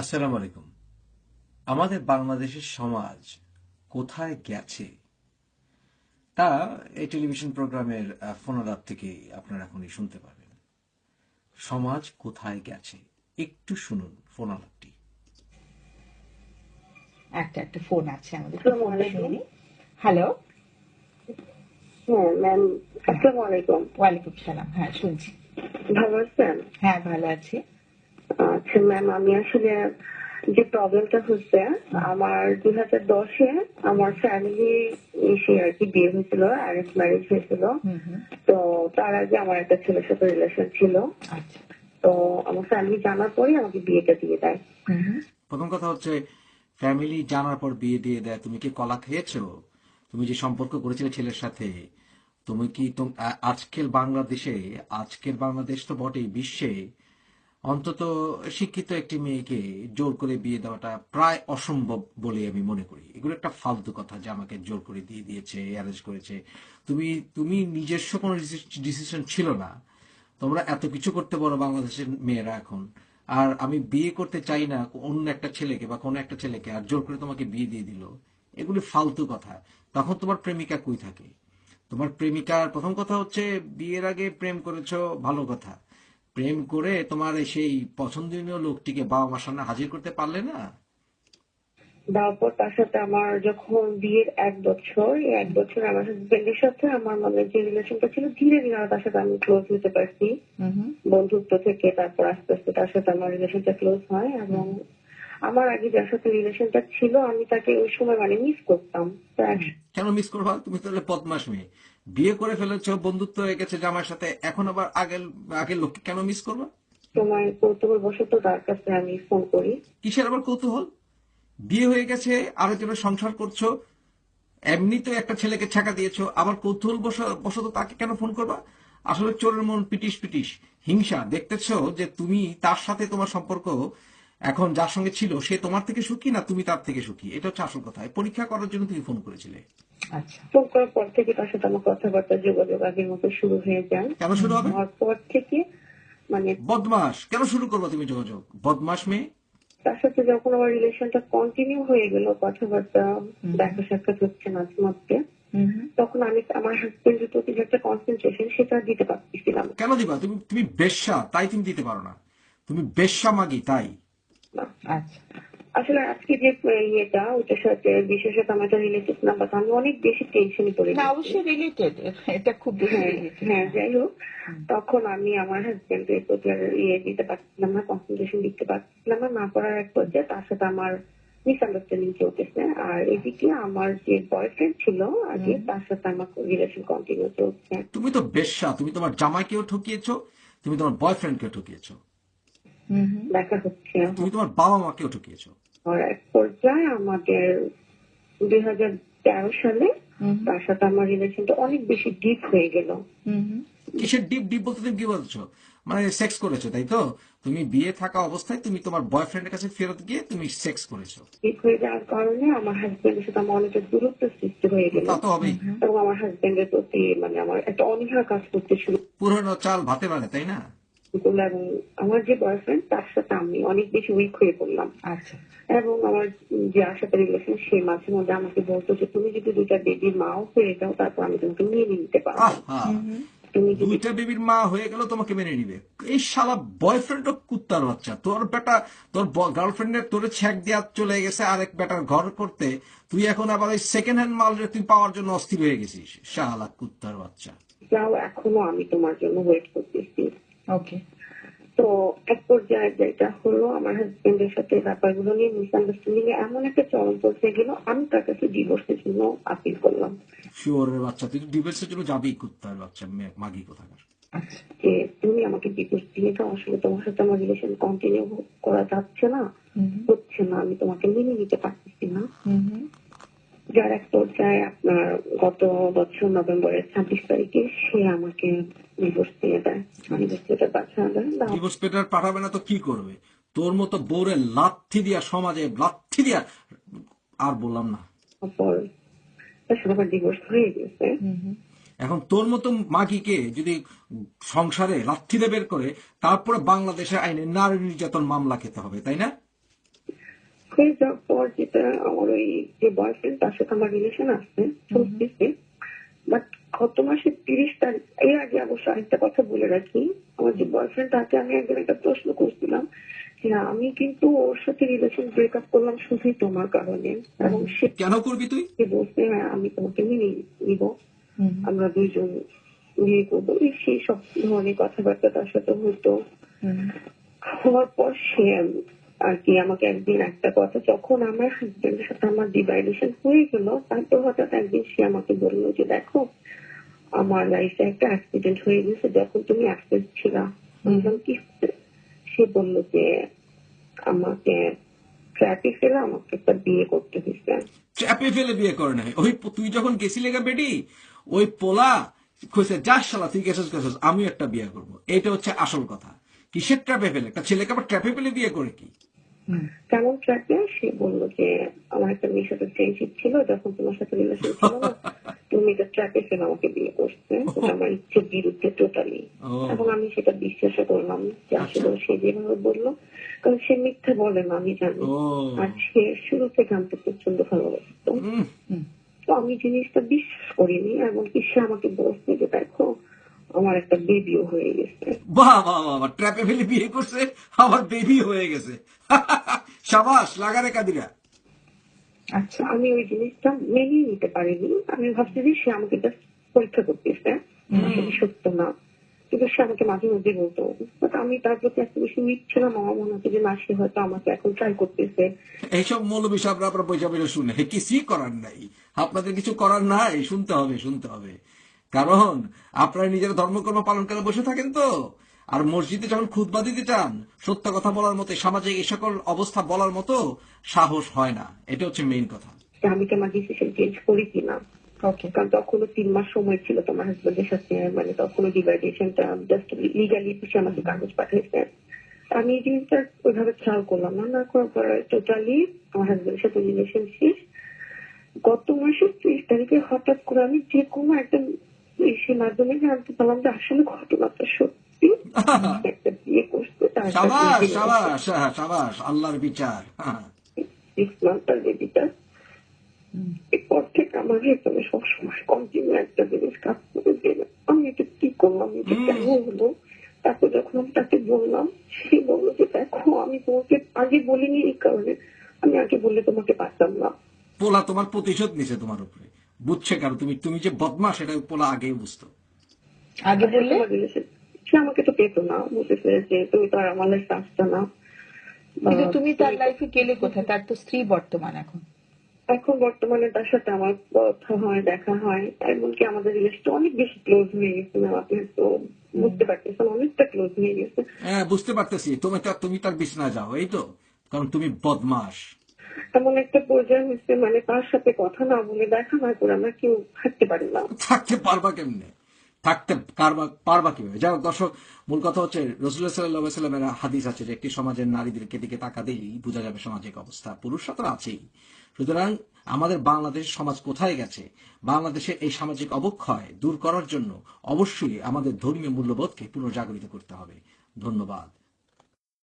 আসসালামু আলাইকুম। আমাদের বাংলাদেশের সমাজ কোথায় গেছে? তা এই টেলিভিশন প্রোগ্রামের ফোনালাপ থেকে আপনারা এখনই শুনতে পাবেন। সমাজ কোথায় গেছে? একটু শুনুন ফোনালাপটি একটা একটা ফোন আছে আমাদের। হ্যালো হ্যাঁ ম্যাম আসসালামু আলাইকুম। ওয়ালাইকুম সালাম। হ্যাঁ শুনছি। ভালো আছেন? হ্যাঁ ভালো আছি। আচ্ছা ম্যাম আমি আসলে যে প্রবলেমটা হচ্ছে আমার দুই হাজার দশে আমার ফ্যামিলি এসে আর কি বিয়ে হয়েছিল অ্যারেঞ্জ ম্যারেজ হয়েছিল। তো তার আগে আমার একটা ছেলের সাথে রিলেশন ছিল। আচ্ছা। তো আমার ফ্যামিলি জানার পরে আমাকে বিয়েটা দিয়ে দেয়। প্রথম কথা হচ্ছে ফ্যামিলি জানার পর বিয়ে দিয়ে দেয়। তুমি কি কলা খেয়েছো? তুমি যে সম্পর্ক করেছিলে ছেলের সাথে তুমি কি তোম- আজকের বাংলাদেশে আজকের বাংলাদেশ তো বটেই বিশ্বে অন্তত শিক্ষিত একটি মেয়েকে জোর করে বিয়ে দেওয়াটা প্রায় অসম্ভব বলে আমি মনে করি। এগুলো একটা ফালতু কথা যে আমাকে জোর করে দিয়ে দিয়েছে অ্যারেঞ্জ করেছে। তুমি তুমি নিজস্ব কোনো ডিসিশন ছিল না। তোমরা এত কিছু করতে পারো বাংলাদেশের মেয়েরা এখন। আর আমি বিয়ে করতে চাই না অন্য একটা ছেলেকে বা কোনো একটা ছেলেকে আর জোর করে তোমাকে বিয়ে দিয়ে দিল। এগুলি ফালতু কথা। তখন তোমার প্রেমিকা কই থাকে? তোমার প্রেমিকার প্রথম কথা হচ্ছে, বিয়ের আগে প্রেম করেছ, ভালো কথা। প্রেম করে তোমার সেই পছন্দনীয় লোকটিকে বাবা মার সামনে হাজির করতে পারলে না? তারপর তার সাথে আমার যখন বিয়ের এক বছর এক বছর আমার হাজবেন্ডের সাথে আমার মানে যে রিলেশনটা ছিল ধীরে ধীরে আমার তার সাথে আমি ক্লোজ হতে পারছি। হুম হুম বন্ধুত্ব থেকে তারপর আস্তে আস্তে তার সাথে আমার রিলেশনটা ক্লোজ হয় এবং আমার আগে যার সাথে রিলেশনটা ছিল আমি তাকে ওই সময় মানে মিস করতাম। কেন মিস করবা? তুমি তাহলে পদ্মাস মেয়ে। বিয়ে করে ফেলেছো বন্ধুত্ব হয়ে গেছে জামার সাথে এখন আবার আগের আগের লোককে কেন মিস করবা? সময় কৌতূহল বশত তার কাছে আমি ফোন করি। কিসের আবার কৌতূহল? বিয়ে হয়ে গেছে আরেকজনের সংসার করছ এমনিতে একটা ছেলেকে ছাকা দিয়েছ আবার কৌতূহল বশত তাকে কেন ফোন করবা? আসলে চোরের মন পিটিশ পিটিশ হিংসা দেখতেছো যে তুমি তার সাথে তোমার সম্পর্ক এখন যার সঙ্গে ছিল সে তোমার থেকে সুখী না তুমি তার থেকে সুখী? এটা হচ্ছে আসল কথা। পরীক্ষা করার জন্য তুমি ফোন করেছিলে। আচ্ছা। ফোন করার পর থেকে তার সাথে আমার কথাবার্তা যোগাযোগ আগের মতো শুরু হয়ে যায়। কেন শুরু হবে? পর থেকে মানে বদমাস। কেন শুরু করব তুমি যোগাযোগ? বদমাস মেয়ে? তার সাথে যখন আমার রিলেশনটা কন্টিনিউ হয়ে গেল কথাবার্তা দেখা সাক্ষাৎ হচ্ছে মাঝে মধ্যে তখন আমি আমার হাজবেন্ডের প্রতি যে একটা কনসেন্ট্রেশন সেটা দিতে পারতেছিলাম। কেন দিবা? তুমি তুমি বেশ্যা তাই তুমি দিতে পারো না। তুমি বেশ্যা মাগি তাই। না। আচ্ছা। আসলে আজকে যে ইয়েটা ওটার সাথে বিশেষত আমার একটা রিলেটিভ না বাট আমি অনেক বেশি টেনশনে পড়ে না অবশ্যই রিলেটেড এটা খুব বেশি হ্যাঁ রিলেটেড হ্যাঁ যাই হোক তখন আমি আমার হাজবেন্ডের প্রতি আর ইয়ে দিতে পারছিলাম না কনসেন্ট্রেশন দিতে পারছিলাম না না করার এক পর্যায়ে তার সাথে আমার মিসআন্ডারস্ট্যান্ডিং চলতেছে। আর এদিকে আমার যে বয়ফ্রেন্ড ছিল আগে তার সাথে আমার রিলেশন কন্টিনিউ চলছে। তুমি তো বেশ্যা তুমি তোমার জামাইকেও ঠকিয়েছো তুমি তোমার বয়ফ্রেন্ডকেও ঠকিয়েছো। দেখা হচ্ছে তুমি তোমার বাবা মাকেও ঠকিয়েছো এক পর্যায়ে আমাদের দুই হাজার তেরো সালে তার সাথে আমার রিলেশনটা অনেক বেশি ডিপ হয়ে গেল। হুম কিসের ডিপ ডিপ বলতে তুমি কি বলছো? মানে সেক্স করেছ তাই তো? তুমি বিয়ে থাকা অবস্থায় তুমি তোমার বয়ফ্রেন্ডের কাছে ফেরত গিয়ে তুমি সেক্স করেছ। ডিপ হয়ে যাওয়ার কারণে আমার হাজবেন্ডের সাথে আমার অনেকটা দূরত্ব সৃষ্টি হয়ে গেল। তা তো হবেই। এবং আমার হাজবেন্ডের প্রতি মানে আমার একটা অনীহা কাজ করতে শুরু পুরনো চাল ভাতে বাড়ে তাই না? করল এবং আমার যে বয়ফ্রেন্ড তার সাথে আমি অনেক বেশি উইক হয়ে পড়লাম। আচ্ছা। এবং আমার যার সাথে রিলেশন সে মাঝে মধ্যে আমাকে বলতো যে তুমি যদি দুইটা বেবির মাও হয়ে যাও তারপর আমি তোমাকে নিয়ে নিতে পারব। দুইটা বেবির মা হয়ে গেল তোমাকে মেনে নিবে। এই শালা বয়ফ্রেন্ড কুত্তার বাচ্চা। তোর বেটা তোর গার্লফ্রেন্ডের তোর ছ্যাক দিয়া চলে গেছে আরেক বেটার ঘর করতে। তুই এখন আবার ওই সেকেন্ড হ্যান্ড মাল তুই পাওয়ার জন্য অস্থির হয়ে গেছিস শালা কুত্তার বাচ্চা। যাও এখনও আমি তোমার জন্য ওয়েট করতেছি। ওকে তো এক পর্যায়ে যেটা হলো আমার হাজবেন্ডের সাথে ব্যাপারগুলো নিয়ে মিসআন্ডারস্ট্যান্ডিং এ এমন একটা চরম পৌঁছে গেল আমি তার কাছে ডিভোর্সের জন্য আপিল করলাম। শিওরের বাচ্চা তুই ডিভোর্সের জন্য যাবি কুত্তার বাচ্চা মাগি কোথাকার? আচ্ছা। যে তুমি আমাকে ডিভোর্স দিয়ে দাও আসলে তোমার সাথে আমার রিলেশন কন্টিনিউ করা যাচ্ছে না হচ্ছে না আমি তোমাকে মেনে নিতে পারতেছি না। হুম হুম। যার এক পর্যায়ে আপনার গত বছর নভেম্বরের ছাব্বিশ তারিখে সে আমাকে ডিভোর্স দিয়ে দেয়। ডিভোর্স দেয়। ডিভোর্স পেটার পাঠাবে না তো কি করবে? তোর মতো বোরে লাথি দিয়া সমাজে লাথি দিয়া আর বললাম না। ডিভোর্স হয়ে গেছে। এখন তোর মতো মাগিকে যদি সংসারে লাথি দিয়ে বের করে তারপরে বাংলাদেশের আইনে নারী নির্যাতন মামলা খেতে হবে তাই না? হয়ে যাওয়ার পর যেটা আমার ওই যে বয়ফ্রেন্ড তার সাথে আমার রিলেশন আসছে চলতেছে বাট গত মাসের তিরিশ তারিখ এর আগে অবশ্য আরেকটা কথা বলে রাখি। আমার যে বয়ফ্রেন্ড তাকে আমি একদিন একটা প্রশ্ন করছিলাম যে আমি কিন্তু ওর সাথে রিলেশন ব্রেকআপ করলাম শুধুই তোমার কারণে। এবং সে কেন করবি তুই? সে বলছে হ্যাঁ আমি তোমাকে মেনে নিব। আমরা দুইজন বিয়ে করব। সেই সব ধরনের কথাবার্তা তার সাথে হতো। হওয়ার পর সে আর কি আমাকে একদিন একটা কথা যখন আমার হাজবেন্ডের সাথে আমার ডিভাইডেশন হয়ে গেল তারপর হঠাৎ একদিন সে আমাকে বলল যে দেখো আমার লাইফে একটা অ্যাক্সিডেন্ট হয়ে গেছে যখন তুমি অ্যাক্সিডেন্ট ছিল। বললাম, কি? সে বলল যে আমাকে ট্রাফে ফেলে আমাকে একটা বিয়ে করতে হয়েছে। চাপে ফেলে বিয়ে করে নাই। ওই তুই যখন গেছিলি গা বেটি ওই পোলা কইছে যাস শালা তুই গেছিস গেছিস আমি একটা বিয়ে করব। এটা হচ্ছে আসল কথা। কিসের ট্র্যাপে ফেলে? একটা ছেলেকে আবার ট্র্যাপে ফেলে বিয়ে করে কি? কেমন ট্র্যাকে সে বলল যে আমার একটা মেয়ের সাথে ফ্রেন্ডশিপ ছিল যখন তোমার সাথে রিলেশন ছিল না তুমি এটা ট্র্যাকে ফেলে আমাকে বিয়ে করছে আমার ইচ্ছের বিরুদ্ধে টোটালি এবং আমি সেটা বিশ্বাস করলাম যে আসলে সে যেভাবে বলল কারণ সে মিথ্যা বলে না আমি জানি। আর সে শুরু থেকে আমাকে প্রচণ্ড ভালোবাসতো। তো আমি জিনিসটা বিশ্বাস করিনি এমনকি সে আমাকে বলছে যে দেখো আমার একটা বেবিও হয়ে গেছে। বাহ বাহ বাহ ট্র্যাপে ফেলে বিয়ে করছে আমার বেবি হয়ে গেছে। সাবাস লাগারে কাদিরা। আচ্ছা আমি ওই জিনিসটা মেনে নিতে পারিনি। আমি ভাবছি যে সে আমাকে জাস্ট পরীক্ষা করতেছে। সত্য না? কিন্তু সে আমাকে মাঝে মধ্যে বলতো। বাট আমি তার প্রতি এত বেশি মিটছিলাম আমার মনে হচ্ছে যে না সে হয়তো আমাকে এখন ট্রাই করতেছে। এইসব মৌলবী সাহেবরা আপনার পয়সা পয়সা শুনে কিছুই করার নাই? আপনাদের কিছু করার নাই? শুনতে হবে শুনতে হবে। কারণ আপনারা নিজের ধর্মকর্ম পালন করে বসে থাকেন তো। আর মসজিদে যখন খুতবা দিতে চান সত্য কথা বলার মতো সামাজিক এই সকল অবস্থা বলার মতো সাহস হয় না। এটা হচ্ছে মেইন কথা। আমি কি আমার ডিসিশন চেঞ্জ করি কিনা ওকে কারণ তখনও তিন মাস সময় ছিল তোমার হাজবেন্ডের সাথে মানে তখনও ডিভাইডেশনটা জাস্ট লিগালি সে আমাকে কাগজ পাঠিয়েছে। আমি এই জিনিসটা ওইভাবে খেয়াল করলাম না না করার পর টোটালি আমার হাজবেন্ডের সাথে রিলেশন শেষ গত মাসের ত্রিশ তারিখে হঠাৎ করে আমি যে কোনো একটা ইসের মাধ্যমে জানতে পারলাম যে আসলে ঘটনাটা সত্যি। একটা বিয়ে করছে তার সাবাস সাবাস হ্যাঁ, আল্লাহর বিচার হ্যাঁ। সিক্স মান্থের বেবিটা এরপর থেকে আমার ভেতরে সবসময় কন্টিনিউ একটা জিনিস কাজ করে যে আমি এটা কি করলাম এটা। কেন হলো? তারপর যখন আমি তাকে বললাম সে বলল যে দেখো আমি তোমাকে আগে বলিনি এই কারণে। আমি আগে বললে তোমাকে পারতাম না। পোলা তোমার প্রতিশোধ নিছে তোমার উপরে। বুঝছে কারণ তুমি তুমি যে বদমা সেটা পোলা আগেই বুঝতো। আগে বললে? সে আমাকে তো পেতো না বুঝেছে যে তুমি তো আর আমার লাইফ আসছো না। কিন্তু তুমি তার লাইফে গেলে কোথায়? তার তো স্ত্রী বর্তমান এখন। এখন বর্তমানে তার সাথে আমার কথা হয় দেখা হয় এমনকি আমাদের রিলেশনটা অনেক বেশি ক্লোজ হয়ে গেছে ম্যাম আপনি তো বুঝতে পারতেছেন অনেকটা ক্লোজ হয়ে গেছে। হ্যাঁ বুঝতে পারতেছি। তুমি তার তুমি তার বিছনায় যাও এই তো। কারণ তুমি বদমাস এমন একটা পর্যায়ে হচ্ছে মানে তার সাথে কথা না বলে দেখা না করে আমরা কেউ থাকতে পারি না। থাকতে পারবা কেমনে? থাকতে পারবা কীভাবে? যাই হোক, দর্শক মূল কথা হচ্ছে রসুল্লাহ সাল্লাহ সাল্লামের হাদিস আছে যে একটি সমাজের নারীদেরকে দিকে তাকা দিলেই বোঝা যাবে সামাজিক অবস্থা। পুরুষরা তো আছেই। সুতরাং আমাদের বাংলাদেশ সমাজ কোথায় গেছে? বাংলাদেশের এই সামাজিক অবক্ষয় দূর করার জন্য অবশ্যই আমাদের ধর্মীয় মূল্যবোধকে পুনর্জাগরিত করতে হবে। ধন্যবাদ।